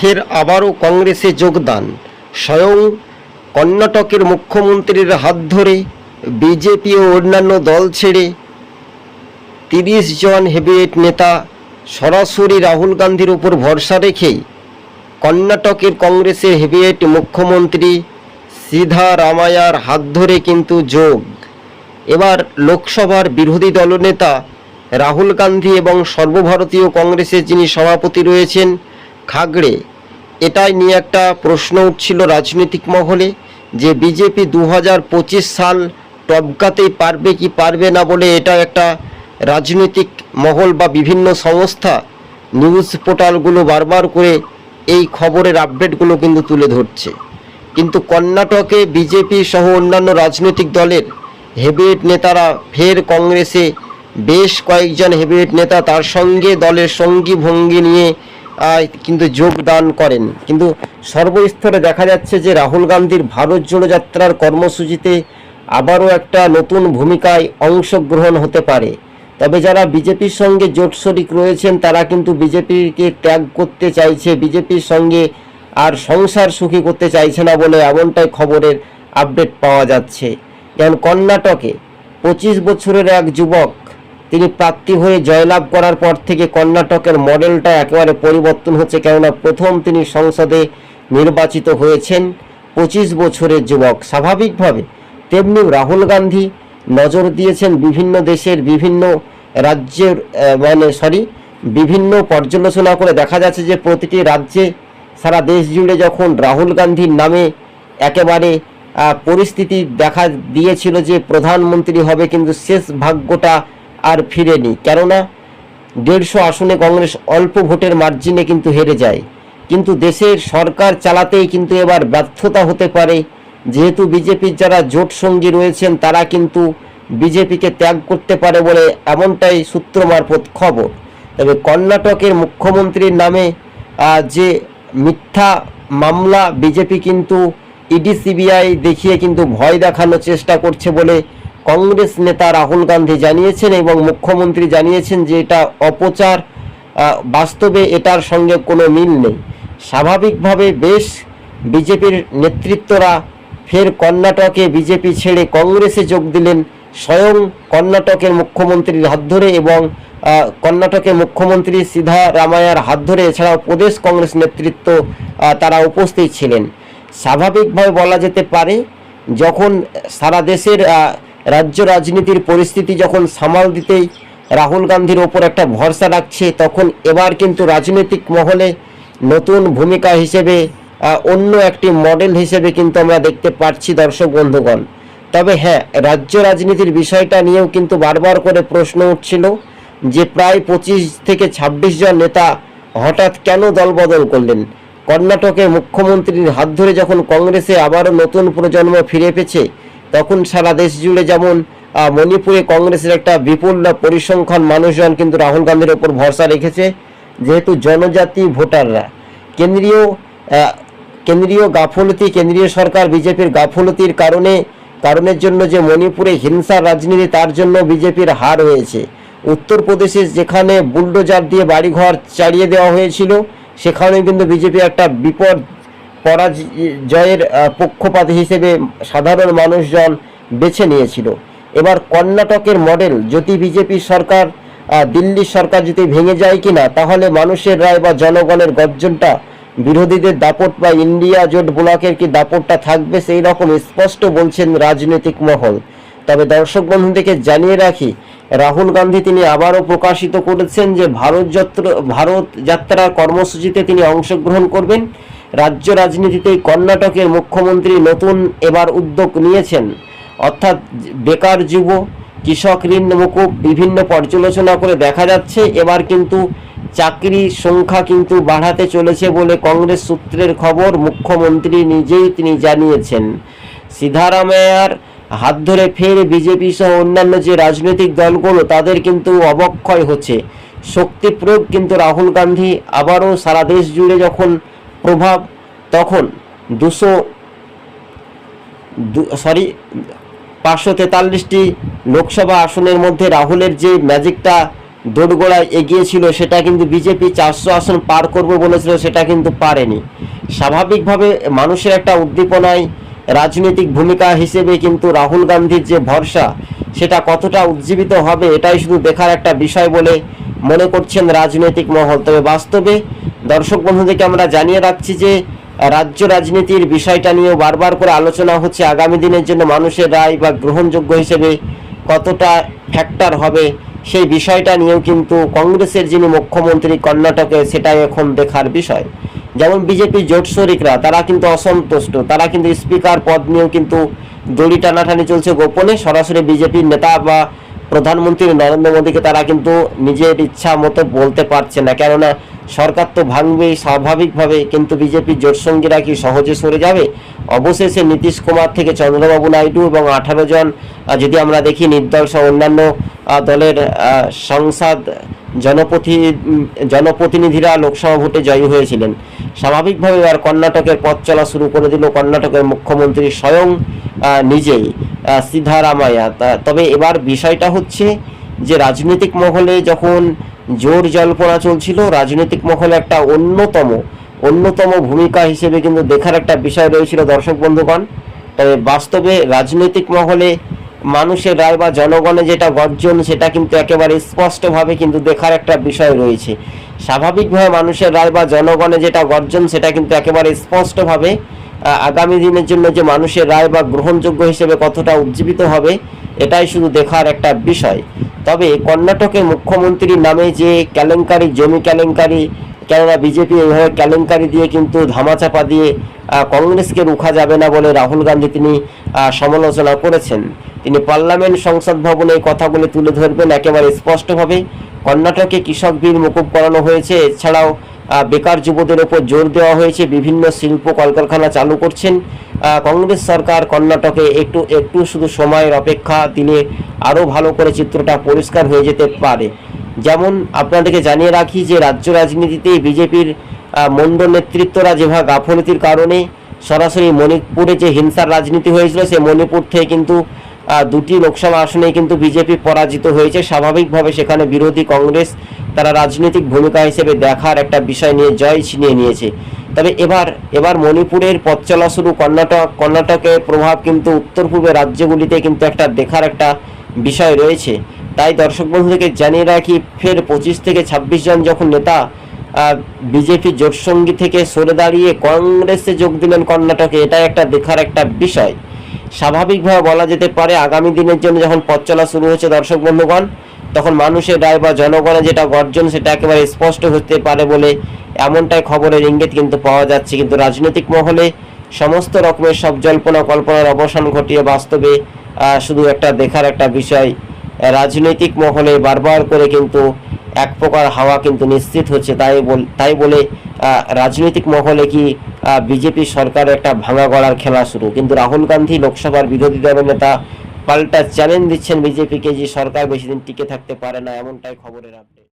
ফের আবারও কংগ্রেসে যোগদান। স্বয়ং কর্ণাটকের মুখ্যমন্ত্রীর হাত ধরে বিজেপি ও অন্যান্য দল ছেড়ে তিরিশ জন হেভিওয়েট নেতা সরাসরি রাহুল গান্ধীর উপর ভরসা রেখেই কর্ণাটকের কংগ্রেসের হেভিওয়েট মুখ্যমন্ত্রী সিদ্ধারামায়ার হাত ধরে কিন্তু যোগ। এবার লোকসভার বিরোধী দলনেতা রাহুল গান্ধী এবং সর্বভারতীয় কংগ্রেসের যিনি সভাপতি রয়েছেন খাগড়ে। এটাই নিয়ে একটা প্রশ্ন উঠছিল রাজনৈতিক মহলে যে বিজেপি দু হাজার পঁচিশ সাল টপকাতেই পারবে কি পারবে না বলে এটা একটা রাজনৈতিক মহল বা বিভিন্ন সংস্থা নিউজ পোর্টালগুলো বারবার করে এই খবরের আপডেটগুলো কিন্তু তুলে ধরছে। কিন্তু কর্ণাটকে বিজেপি সহ অন্যান্য রাজনৈতিক দলের হেভিওয়েট নেতারা ফের কংগ্রেসে বেশ কয়েকজন হেভিওয়েট নেতা তার সঙ্গে দলের সঙ্গী ভঙ্গি নিয়ে কিন্তু যোগদান করেন। কিন্তু সর্বস্তরে দেখা যাচ্ছে যে রাহুল গান্ধীর ভারত জোড়ো যাত্রার কর্মসূচিতে আবারও একটা নতুন ভূমিকায় অংশগ্রহণ হতে পারে। তবে যারা বিজেপির সঙ্গে জোট শরিক রয়েছেন, তারা কিন্তু বিজেপিকে ত্যাগ করতে চাইছে। বিজেপির সঙ্গে আর সংসার সুখী করতে চাইছে না বলে এমনটাই খবরের আপডেট পাওয়া যাচ্ছে। যেমন কর্ণাটকে পঁচিশ বছরের এক যুবক তিনি প্রার্থী হয়ে জয়লাভ করার পর থেকে কর্ণাটকের মডেলটা একেবারে পরিবর্তন হচ্ছে, কেননা প্রথম তিনি সংসদে নির্বাচিত হয়েছেন পঁচিশ বছরের যুবক। স্বাভাবিকভাবে তেমনি রাহুল গান্ধী নজর দিয়েছেন বিভিন্ন দেশের বিভিন্ন রাজ্যের মানে সরি বিভিন্ন পর্যালোচনা করে। দেখা যাচ্ছে যে প্রতিটি রাজ্যে সারা দেশ জুড়ে যখন রাহুল গান্ধীর নামে একেবারে পরিস্থিতি দেখা দিয়েছিল যে প্রধানমন্ত্রী হবে, কিন্তু শেষ ভাগ্যটা আর ফিরেনি। কেননা দেড়শো আসনে কংগ্রেস অল্প ভোটের মার্জিনে কিন্তু হেরে যায়। কিন্তু দেশের সরকার চালাতেই কিন্তু এবার ব্যর্থতা হতে পারে। যেহেতু বিজেপির যারা জোট সঙ্গী রয়েছেন, তারা কিন্তু বিজেপিকে ত্যাগ করতে পারে বলে এমনটাই সূত্র মারফত খবর। তবে কর্ণাটকের মুখ্যমন্ত্রীর নামে যে মিথ্যা মামলা বিজেপি কিন্তু ইডি, সিবিআই দেখিয়ে কিন্তু ভয় দেখানোর চেষ্টা করছে বলে কংগ্রেস নেতা রাহুল গান্ধী জানিয়েছেন এবং মুখ্যমন্ত্রী জানিয়েছেন যে এটা অপচার বাস্তবে এটার সঙ্গে কোনো মিল নেই। স্বাভাবিকভাবে বেশ বিজেপির নেতৃত্বরা ফের কর্ণাটকে বিজেপি ছেড়ে কংগ্রেসে যোগ দিলেন স্বয়ং কর্ণাটকের মুখ্যমন্ত্রীর হাত ধরে এবং কর্ণাটকের মুখ্যমন্ত্রী সিদ্ধারামায়ার হাত ধরে এছাড়াও প্রদেশ কংগ্রেস নেতৃত্ব তারা উপস্থিত ছিলেন। স্বাভাবিকভাবে বলা যেতে পারে, যখন সারা দেশের রাজ্য রাজনীতির পরিস্থিতি যখন সামাল দিতেই রাহুল গান্ধীর ওপর একটা ভরসা রাখছে, তখন এবার কিন্তু রাজনৈতিক মহলে নতুন ভূমিকা হিসেবে অন্য একটি মডেল হিসেবে কিন্তু আমরা দেখতে পাচ্ছি দর্শক বন্ধুগণ। তবে হ্যাঁ রাজ্য রাজনীতির বিষয়টা নিয়েও কিন্তু বারবার করে প্রশ্ন উঠছিল যে প্রায় পঁচিশ থেকে ছাব্বিশ জন নেতা হঠাৎ কেন দলবদল করলেন? কর্ণাটকে মুখ্যমন্ত্রীর হাত ধরে যখন কংগ্রেসে আবারও নতুন প্রজন্ম ফিরে পেয়েছে তখন সারা দেশ জুড়ে যেমন মণিপুরে কংগ্রেসের একটা বিপুল পরিসংখ্যান মানুষজন কিন্তু রাহুল গান্ধীর ওপর ভরসা রেখেছে, যেহেতু জনজাতি ভোটাররা। কেন্দ্রীয় কেন্দ্রীয় গাফলতি, কেন্দ্রীয় সরকার বিজেপির গাফলতির কারণে, কারণের জন্য যে মণিপুরে হিংসার রাজনীতি, তার জন্য বিজেপির হার হয়েছে। উত্তরপ্রদেশে যেখানে বুলডোজার দিয়ে বাড়িঘর চাড়িয়ে দেওয়া হয়েছিল সেখানে কিন্তু বিজেপি একটা বিপদ পরাজয়ের পক্ষপাত হিসেবে সাধারণ মানুষজন বেছে নিয়েছিল। এবার কর্ণাটকের মডেল যদি বিজেপি সরকার দিল্লির সরকার যদি ভেঙে যায় কিনা, তাহলে মানুষের রায় বা জনগণের গর্জনটা, বিরোধীদের দাপট বা ইন্ডিয়া জোট ব্লকের কি দাপটটা থাকবে, সেই রকম স্পষ্ট বলছেন রাজনৈতিক মহল। তবে দর্শক বন্ধুদেরকে জানিয়ে রাখি, রাহুল গান্ধী তিনি আবারও প্রকাশিত করেছেন যে ভারত যাত্রা, ভারত যাত্রার কর্মসূচিতে তিনি অংশগ্রহণ করবেন। রাজ্য রাজনীতিতে কর্ণাটকের মুখ্যমন্ত্রী নতুন এবার উদ্যোগ নিয়েছেন। অর্থাৎ বেকার যুব, কৃষক ঋণ মুকুব বিভিন্ন পর্যালোচনা করে দেখা যাচ্ছে, এবার কিন্তু চাকরির সংখ্যা কিন্তু বাড়াতে চলেছে বলে কংগ্রেস সূত্রের খবর মুখ্যমন্ত্রী নিজেই তিনি জানিয়েছেন। সিদ্ধারামায়ার হাত ধরে ফের বিজেপি সহ অন্যান্য যে রাজনৈতিক দলগুলো, তাদের কিন্তু অবক্ষয় হচ্ছে। শক্তি প্রয়োগ কিন্তু রাহুল গান্ধী আবারও সারা দেশ জুড়ে যখন প্রভাব তখন দুশো সরি পাঁচশো তেতাল্লিশটি লোকসভা আসনের মধ্যে রাহুলের যে ম্যাজিকটা দোরগোড়ায় এগিয়েছিল, সেটা কিন্তু বিজেপি চারশো আসন পার করবে বলেছিল, সেটা কিন্তু পারেনি। স্বাভাবিকভাবে মানুষের একটা উদ্দীপনায় রাজনৈতিক ভূমিকা হিসেবে কিন্তু রাহুল গান্ধীর যে ভরসা, সেটা কতটা উজ্জীবিত হবে, এটাই শুধু দেখার একটা বিষয় বলে মনে করছেন রাজনৈতিক মহল। তবে বাস্তবে দর্শক বন্ধুদেরকে আমরা জানিয়ে রাখছি যে, রাজ্য রাজনীতির বিষয়টা নিয়েও বারবার করে আলোচনা হচ্ছে। আগামী দিনের জন্য মানুষের রায় বা গ্রহণযোগ্য হিসেবে কতটা ফ্যাক্টর হবে সেই বিষয়টা নিয়েও কিন্তু কংগ্রেসের যিনি মুখ্যমন্ত্রী কর্ণাটকে, সেটাই এখন দেখার বিষয়। যেমন বিজেপি জোট শরিকরা, তারা কিন্তু অসন্তুষ্ট। তারা কিন্তু স্পিকার পদ নিয়েও কিন্তু দড়ি টানাটানি চলছে গোপনে। সরাসরি বিজেপির নেতা বা প্রধানমন্ত্রী নরেন্দ্র মোদীকে তারা কিন্তু নিজের ইচ্ছা মতো বলতে পারছে না। কেননা সরকার তো ভাঙবেই, স্বাভাবিকভাবে কিন্তু বিজেপির জোটসঙ্গীরা কি সহজে সরে যাবে? অবশেষে নীতিশ কুমার থেকে চন্দ্রবাবু নাইডু এবং আঠারো জন যদি আমরা দেখি নির্দল সহ অন্যান্য দলের সংসদ জনপ্রতি জনপ্রতিনিধিরা লোকসভা ভোটে জয়ী হয়েছিলেন। স্বাভাবিকভাবে আর কর্ণাটকের পথ চলা শুরু করে দিল। কর্ণাটকের মুখ্যমন্ত্রী স্বয়ং নিজেই। তা- তবে এবার বিষয়টা হচ্ছে যে রাজনৈতিক মহলে যখন জোর জল্পনা চলছিল, রাজনৈতিক মহলে একটা অন্যতম অন্যতম ভূমিকা হিসেবে কিন্তু দেখার একটা বিষয় রয়েছিল দর্শক বন্ধুগণ। তবে বাস্তবে রাজনৈতিক মহলে মানুষের রায় বা জনগণের যেটা গর্জন, সেটা কিন্তু একেবারে স্পষ্টভাবে কিন্তু দেখার একটা বিষয় রয়েছে। স্বাভাবিকভাবে মানুষের রায় বা জনগণের যেটা গর্জন, সেটা কিন্তু একেবারে স্পষ্টভাবে আগামী দিনের জন্য যে মানুষের রায় বা গ্রহণযোগ্য হিসেবে কতটা উজ্জীবিত হবে, এটাই শুধু দেখার একটা বিষয়। তবে কর্ণাটকের মুখ্যমন্ত্রীর নামে যে কেলেঙ্কারি, জমি কেলেঙ্কারি, কেননা বিজেপি এইভাবে কেলেঙ্কারি দিয়ে কিন্তু ধামাচাপা দিয়ে কংগ্রেসকে রুখা যাবে না বলে রাহুল গান্ধী তিনি সমালোচনা করেছেন। তিনি পার্লামেন্ট সংসদ ভবনে এই কথাগুলি তুলে ধরবেন একেবারে স্পষ্টভাবে। কর্ণাটকে কৃষক বিল মুকুব করানো হয়েছে, এছাড়াও বেকার যুবদের ওপর জোর দেওয়া হয়েছে। বিভিন্ন শিল্প কলকারখানা চালু করছেন। কংগ্রেস সরকার কর্ণাটকে একটু একটু শুধু সময়ের অপেক্ষা দিলে আরও ভালো করে চিত্রটা পরিষ্কার হয়ে যেতে পারে। যেমন আপনাদেরকে জানিয়ে রাখি যে, রাজ্য রাজনীতিতে বিজেপির মন্ড নেতৃত্বরা যেভাবে গাফলতির কারণে সরাসরি মণিপুরে যে হিংসার রাজনীতি হয়েছিল সে মণিপুর থেকে কিন্তু দুটি লোকসভা আসনে কিন্তু বিজেপি পরাজিত হয়েছে। স্বাভাবিকভাবে সেখানে বিরোধী কংগ্রেস তারা রাজনৈতিক ভূমিকা হিসেবে দেখার একটা বিষয় নিয়ে জয় ছিনিয়ে নিয়েছে। তবে এবার এবার মণিপুরের পথ চলা শুরু কর্ণাটক, কর্ণাটকের প্রভাব কিন্তু উত্তর পূর্বের রাজ্যগুলিতে কিন্তু একটা দেখার একটা বিষয় রয়েছে। তাই দর্শক বন্ধুদেরকে জানিয়ে রাখি, ফের পঁচিশ থেকে ছাব্বিশ জন যখন নেতা বিজেপি জোটসঙ্গী থেকে সরে দাঁড়িয়ে কংগ্রেসে যোগ দিলেন কর্ণাটকে এটা একটা দেখার একটা বিষয়। স্বাভাবিকভাবে বলা যেতে পারে, আগামী দিনের জন্য যখন পথ চলা শুরু হয়েছে দর্শক বন্ধুগণ তখন মানুষের রায় বা জনগণের যেটা গর্জন সেটা একেবারে স্পষ্ট হতে পারে বলে এমনটাই খবরের ইঙ্গিত কিন্তু পাওয়া যাচ্ছে। কিন্তু রাজনৈতিক মহলে সমস্ত রকমের সব জল্পনা কল্পনার অবসান ঘটিয়ে বাস্তবে শুধু একটা দেখার একটা বিষয় রাজনৈতিক মহলে বারবার করে কিন্তু এক প্রকার হাওয়া কিন্তু নিশ্চিত হচ্ছে। তাই বল, তাই বলে রাজনৈতিক মহলে কি বিজেপি সরকার একটা ভাঙা গড়ার খেলা শুরু? কিন্তু রাহুল গান্ধী লোকসভার বিরোধী দলের নেতা পাল্টা চ্যালেঞ্জ দিচ্ছেন বিজেপিকে যে সরকার বেশি দিন টিকে থাকতে পারে না, এমনটাই খবরের আপডেট